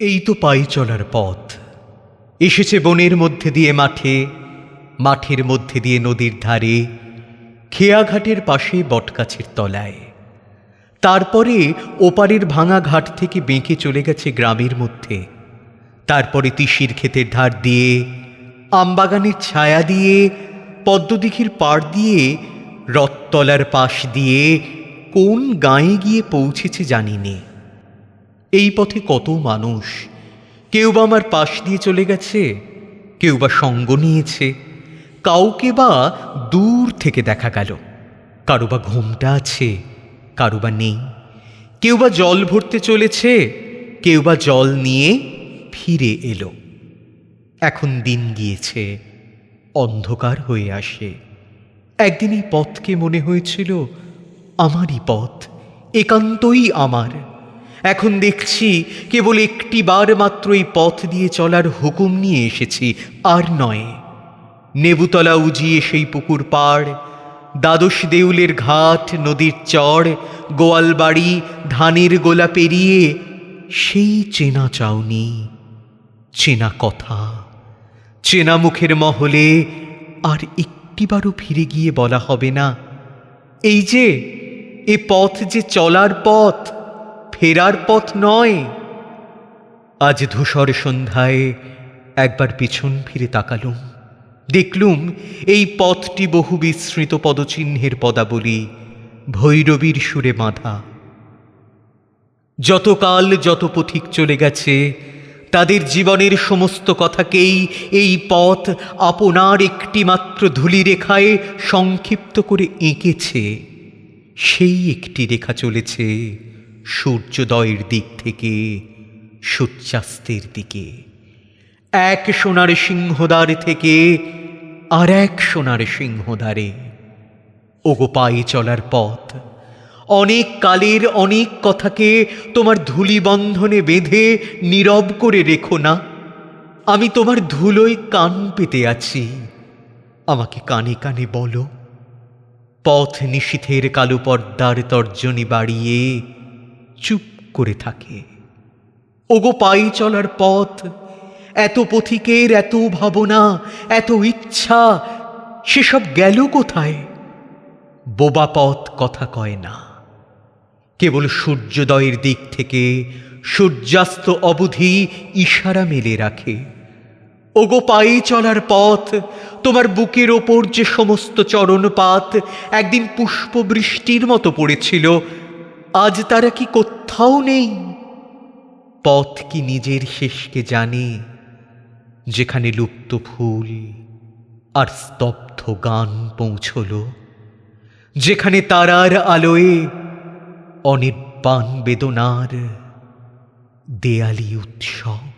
এই তো পাই চলার পথ। এসেছে বনের মধ্যে দিয়ে মাঠে, মাঠের মধ্যে দিয়ে নদীর ধারে, খেয়াঘাটের পাশে বটগাছের তলায়। তারপরে ওপারের ভাঙা ঘাট থেকে বেঁকে চলে গেছে গ্রামের মধ্যে। তারপরে তিসির ক্ষেতের ধার দিয়ে, আমবাগানের ছায়া দিয়ে, পদ্মদিঘির পাড় দিয়ে, রথতলার পাশ দিয়ে কোন গাঁয়ে গিয়ে পৌঁছেছে জানি নে। এই পথে কত মানুষ? কেউ বা আমার পাশ দিয়ে চলে গেছে, কেউ বা সঙ্গ নিয়েছে, কাউকে বা দূর থেকে দেখা গেল। কারও বা ঘুমটা আছে, কারও বা নেই। কেউ বা জল ভরতে চলেছে, কেউ বা জল নিয়ে ফিরে এলো। এখন দিন গিয়েছে, অন্ধকার হয়ে আসে। একদিন এই পথকে মনে হয়েছিল, আমারই পথ, একান্তই আমার। এখন দেখছি কেবল একটি বার মাত্র এই পথ দিয়ে চলার হুকুম নিয়ে এসেছি, আর নয়। নেবুতলা উজিয়ে সেই পুকুর পাড়, দ্বাদশ দেউলের ঘাট, নদীর চড় গোয়ালবাড়ি, ধানের গোলা পেরিয়ে সেই চেনা চাউনি, চেনা কথা, চেনা মুখের মহলে আর একটিবারও ফিরে গিয়ে বলা হবে না। এই যে, এ পথ যে চলার পথ ফেরার পথ নয়। আজ ধূসর সন্ধ্যায় একবার পিছন ফিরে তাকালুম। দেখলুম এই পথটি বহু বিস্মৃত পদচিহ্নের পদাবলী, ভৈরবীর সুরে বাঁধা যতকাল যত পথিক চলে গেছে, তাদের জীবনের সমস্ত কথাকেই এই পথ আপনার একটি মাত্র ধূলিরেখায় সংক্ষিপ্ত করে এঁকেছে। সেই একটি রেখা চলেছে। সূর্যোদয়ের দিক থেকে, সূর্যাস্তের দিকে। এক সোনার সিংহদ্বার থেকে আর এক সোনার সিংহদ্বারে। ওগো পায়ে চলার পথ, অনেক কালের অনেক কথাকে তোমার ধুলি বন্ধনে বেঁধে নীরব করে রেখো না। আমি তোমার ধুলোয় কান পেতে আছি, আমাকে কানে কানে বলো। পথ নিশীথের কালো পর্দার তর্জনী বাড়িয়ে চুপ করে থাকে। ওগো পাই চলার পথ, এত পথিকের এত ভাবনা, এত ইচ্ছা, সেসব গেল কোথায়? বোবা পথ কথা কয় না। কেবল সূর্যোদয়ের দিক থেকে সূর্যাস্ত অবধি ইশারা মেলে রাখে। ওগো পায়ে চলার পথ, তোমার বুকের ওপর যে সমস্ত চরণপাত একদিন পুষ্পবৃষ্টির মতো পড়েছিল আজ তারা কি কোথাও নেই? পথ কি নিজের শেষকে জানে? যেখানে লুপ্ত ফুল আর স্তব্ধ গান পৌঁছল, যেখানে তারার আলোয়ে অনির্বাণ বেদনার দেয়ালি উৎসব।